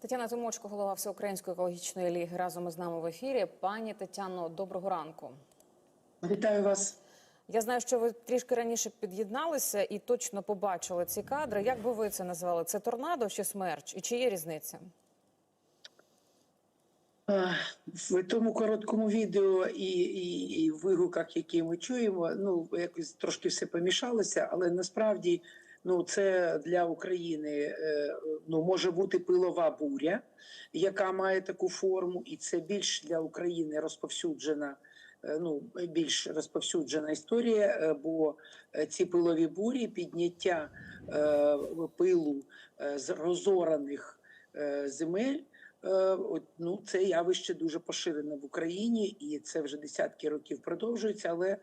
Тетяна Тимочко, голова Всеукраїнської екологічної ліги, разом із нами в ефірі. Пані Тетяно, доброго ранку. Вітаю вас. Я знаю, що ви трішки раніше під'єдналися і точно побачили ці кадри. Як би ви це назвали? Це торнадо чи смерч? І чи є різниця? В тому короткому відео і, і, і вигуках, які ми чуємо, ну якось трошки все помішалося, але насправді ну це для України е, ну може бути пилова буря, яка має таку форму, і це більш для України розповсюджена. е, Ну, більш розповсюджена історія, е, бо ці пилові бурі, підняття е, пилу з розораних е, земель. Е, ну, це явище дуже поширене в Україні, і це вже десятки років продовжується. Але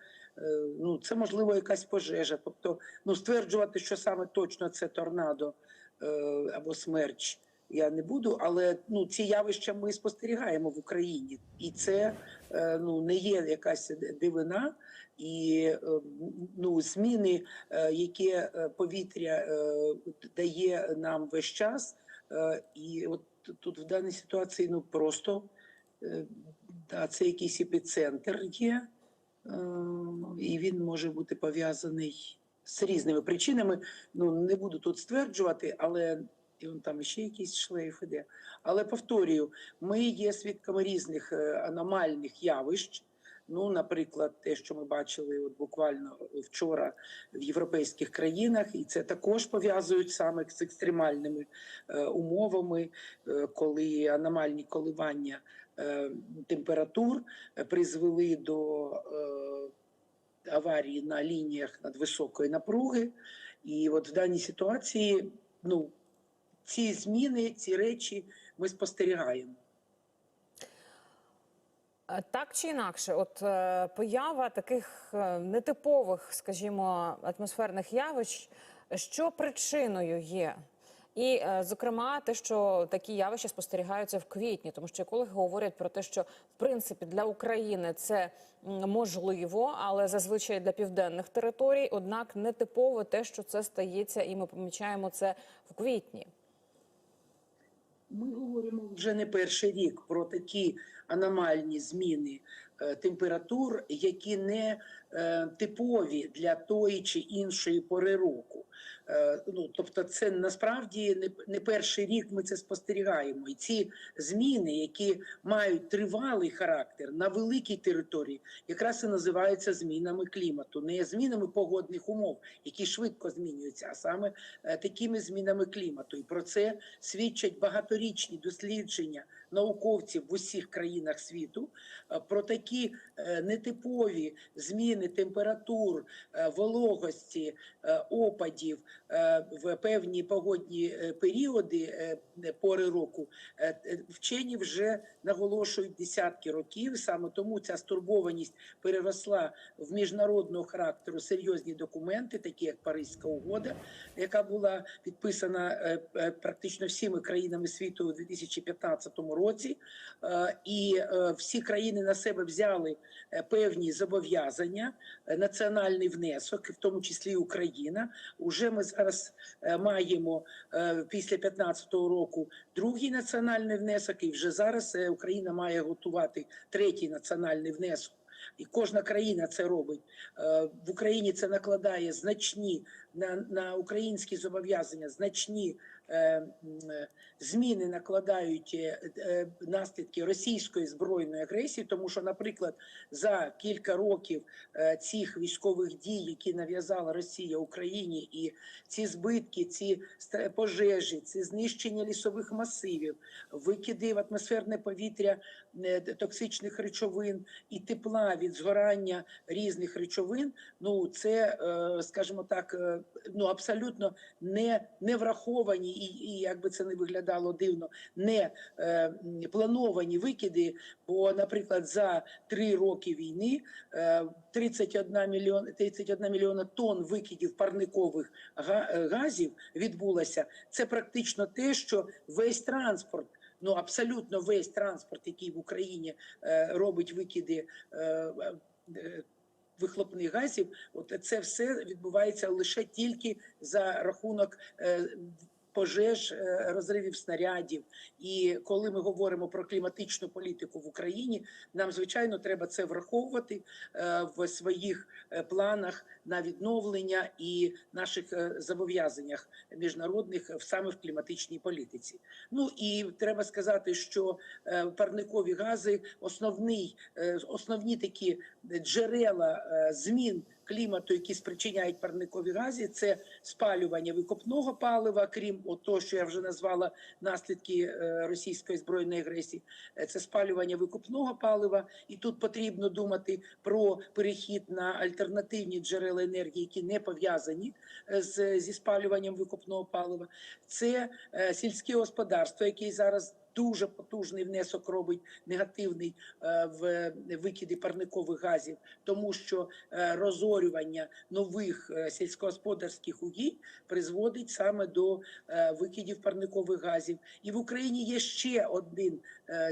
ну, це можливо якась пожежа. Тобто, ну стверджувати, що саме точно це торнадо е, або смерч. Я не буду, але ну ці явища ми спостерігаємо в Україні, і це е, ну не є якась дивина, і е, ну зміни, е, які е, повітря е, дає нам весь час, е, і от тут в даній ситуації ну просто е, да, це якийсь епіцентр є, е, і він може бути пов'язаний з різними причинами. Ну не буду тут стверджувати, але і он там ще якийсь шлейф іде. Але повторюю, ми є свідками різних е, аномальних явищ. Ну, наприклад, те, що ми бачили от буквально вчора в європейських країнах, і це також пов'язують саме з екстремальними е, умовами, е, коли аномальні коливання е, температур е, призвели до е, аварії на лініях надвисокої напруги. І от в даній ситуації, ну, ці зміни, ці речі ми спостерігаємо. Е, Так чи інакше, от е, поява таких е, нетипових, скажімо, атмосферних явищ, що причиною є? І, зокрема, те, що такі явища спостерігаються в квітні, тому що екологи говорять про те, що в принципі для України це можливо, але зазвичай для південних територій. Однак нетипово те, що це стається, і ми помічаємо це в квітні. Ми говоримо вже не перший рік про такі аномальні зміни е, температур, які не е, типові для тої чи іншої пори року. Е, ну, тобто, це насправді не, перший рік ми це спостерігаємо. І ці зміни, які мають тривалий характер на великій території, якраз і називаються змінами клімату, не змінами погодних умов, які швидко змінюються, а саме е, такими змінами клімату. І про це свідчать багаторічні дослідження науковців в усіх країнах світу про такі нетипові зміни температур, е, вологості, е, опадів е, в певні погодні періоди пори року. Вчені вже наголошують десятки років. Саме тому ця стурбованість переросла в міжнародного характеру серйозні документи, такі як Паризька угода, яка була підписана практично всіми країнами світу у 2015 році. І всі країни на себе взяли певні зобов'язання, національний внесок, в тому числі і Україна. Уже ми зараз е, маємо е, після 2015 року другий національний внесок, і вже зараз е, Україна має готувати третій національний внесок. І кожна країна це робить Е, в Україні. Це накладає значні на, на українські зобов'язання, значні е, е, зміни накладають е, е, наслідки російської збройної агресії, тому що, наприклад, за кілька років е, цих військових дій, які нав'язала Росія Україні, і ці збитки, ці пожежі, ці знищення лісових масивів, викиди в атмосферне повітря е, токсичних речовин і тепла від згорання різних речовин. Ну це, е, скажімо так, е, ну абсолютно не, не враховані, і, і як би це не виглядало дивно, не е, плановані викиди. Бо, наприклад, за три роки війни е, 31 мільйон 31 мільйона тонн викидів парникових е, газів відбулося. Це практично те, що весь транспорт. Ну, абсолютно весь транспорт, який в Україні е, робить викиди е, е, вихлопних газів, от це все відбувається лише тільки за рахунок е, пожеж, е, розривів снарядів. І коли ми говоримо про кліматичну політику в Україні, нам звичайно треба це враховувати е, в своїх е, планах на відновлення і наших зобов'язаннях міжнародних саме в кліматичній політиці. Ну і треба сказати, що парникові гази основний, основні такі джерела змін клімату, які спричиняють парникові гази, це спалювання викопного палива, крім того, що я вже назвала наслідки е, російської збройної агресії. Е, Це спалювання викопного палива, і тут потрібно думати про перехід на альтернативні джерела енергії, які не пов'язані е, зі спалюванням викопного палива. Це сільське господарство, яке зараз дуже потужний внесок робить негативний е, в викиди парникових газів, тому що е, розорювання нових е, сільськогосподарських угідь призводить саме до викидів парникових газів. І в Україні є ще один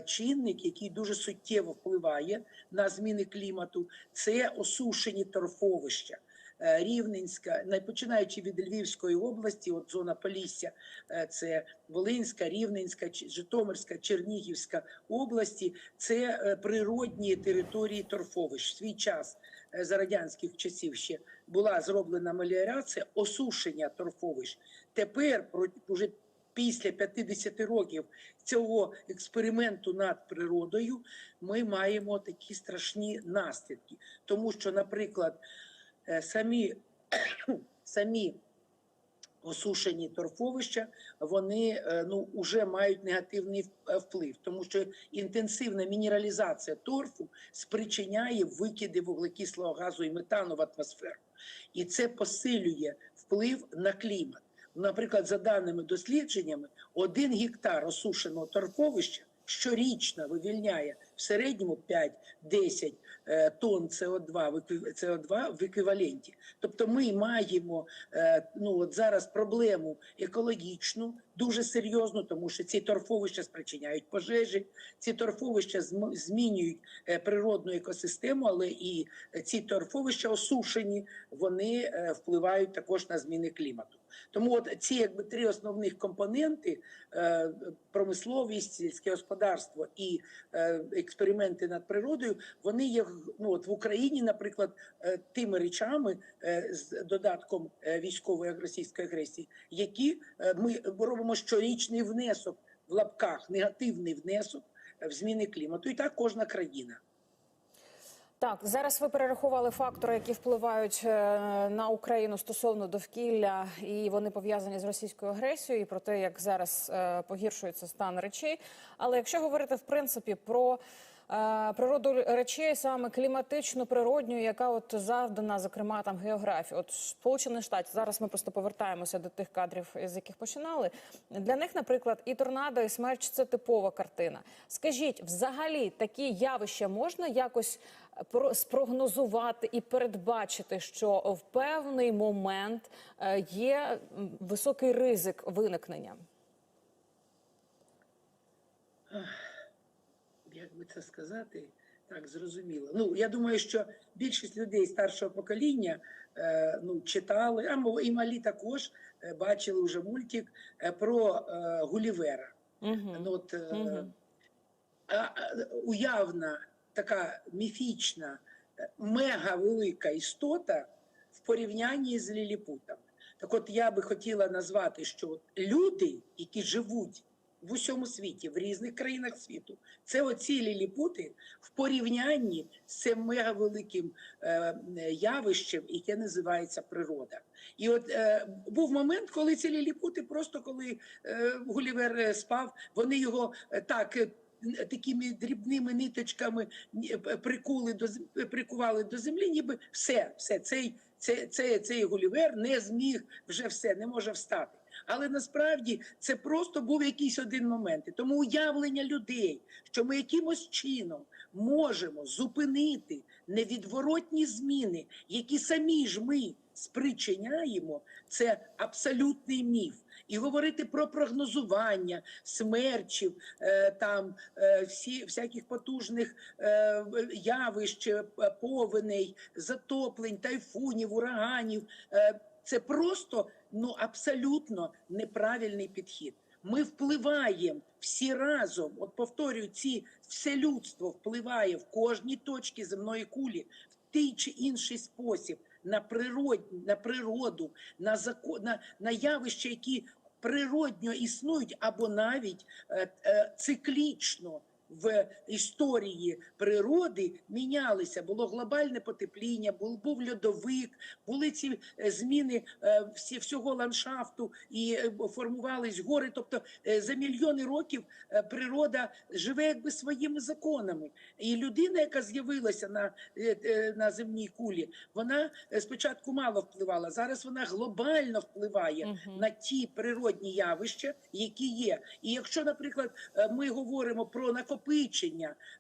чинник, який дуже суттєво впливає на зміни клімату. Це осушені торфовища. Е, Рівненська, не починаючи від Львівської області, от зона Полісся, е, це Волинська, Рівненська, Житомирська, Чернігівська області, це е, природні території торфовищ. В Свій час за радянських часів ще була зроблена меліорація, осушення торфовищ. Тепер уже після 50 років цього експерименту над природою ми маємо такі страшні наслідки, тому що, наприклад, самі, самі осушені торфовища, вони е, ну уже мають негативний е, вплив, тому що інтенсивна мінералізація торфу спричиняє викиди вуглекислого газу і метану в атмосферу, і це посилює вплив на клімат. Наприклад, за даними дослідженнями, один гектар осушеного торфовища щорічно вивільняє в середньому 5-10 е, тонн СО2 в СО2 в еквіваленті. Тобто ми маємо е, ну от зараз проблему екологічну дуже серйозну, тому що ці торфовища спричиняють пожежі, ці торфовища змінюють е, природну екосистему, але і ці торфовища осушені, вони впливають також на зміни клімату. Тому от ці якби три основних компоненти: промисловість, сільське господарство і експерименти над природою, вони є ну от в Україні, наприклад, е, тими речами е, з додатком е, військової російської агресії, які ми робимо щорічний внесок в лапках, негативний внесок в зміни клімату, і так кожна країна. Так, зараз ви перерахували фактори, які впливають е, на Україну стосовно довкілля, і вони пов'язані з російською агресією, і про те, як зараз е, погіршується стан речей. Але якщо говорити в принципі про природу речей, саме кліматичну, природню, яка от завдана, зокрема там географію, от Сполучені Штати, зараз ми просто повертаємося до тих кадрів, з яких починали. Для них, наприклад, і торнадо, і смерч це типова картина. Скажіть, взагалі такі явища можна якось про- спрогнозувати і передбачити, що в певний момент е, є високий ризик виникнення? Як би це сказати, так зрозуміло. Ну я думаю, що більшість людей старшого покоління е, ну читали, а і малі також е, бачили вже мультик е, про е, Гулівера. Угу. Ну, от, е, а, а, уявна така міфічна, е, мега велика істота в порівнянні з ліліпутами. Так от я би хотіла назвати, що люди, які живуть в усьому світі, в різних країнах світу, це оці ліліпути в порівнянні з цим мегавеликим е, явищем, яке називається природа. І от е, був момент, коли ці ліліпути, просто коли е, Гулівер е, спав, вони його е, так. е, Такими дрібними ниточками прикули до прикували до землі, ніби все, все цей, цей, цей, цей Гулівер не зміг вже все, не може встати. Але насправді це просто був якийсь один момент. І тому уявлення людей, що ми якимось чином можемо зупинити невідворотні зміни, які самі ж ми спричиняємо, це абсолютний міф. І говорити про прогнозування смерчів, е, там е, всі всяких потужних е, явищ, повеней, затоплень, тайфунів, ураганів. Це просто ну абсолютно неправильний підхід. Ми впливаємо всі разом. От повторюю, ці все людство впливає в кожній точці земної кулі в той чи інший спосіб на природу, на природу, на закон, на, на явища, які природньо існують, або навіть е, е, циклічно в історії природи мінялися. Було глобальне потепління, був, був льодовик, були ці е, зміни е, всі, всього ландшафту і е, формувались гори. Тобто за мільйони років природа живе якби своїми законами. І людина, яка з'явилася на, на земній кулі, вона спочатку мало впливала. Зараз вона глобально впливає Мгм. на ті природні явища, які є. І якщо, наприклад, ми говоримо про накопичення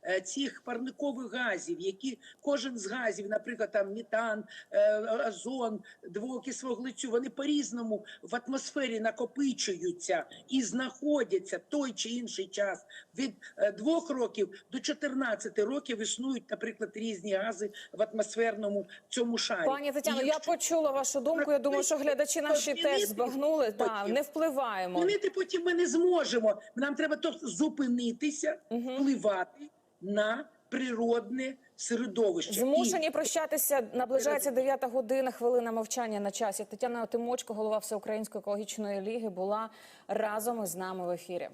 е, цих парникових газів, які кожен з газів, наприклад, там метан, е, озон, двоокис вуглецю, вони по-різному в атмосфері накопичуються і знаходяться той чи інший час. Від е, двох років до 14 років існують, наприклад, різні гази в атмосферному цьому шарі. Пані Тетяно, я почула вашу думку. Я думаю, що глядачі наші теж збагнули. Та не впливаємо. Змінити потім ми не зможемо. Нам треба то зупинитися. Впливати на природне середовище. Змушені І прощатися. Наближається 9 година. Хвилина мовчання на часі. Тетяна Тимочко, голова Всеукраїнської екологічної ліги, була разом із нами в ефірі.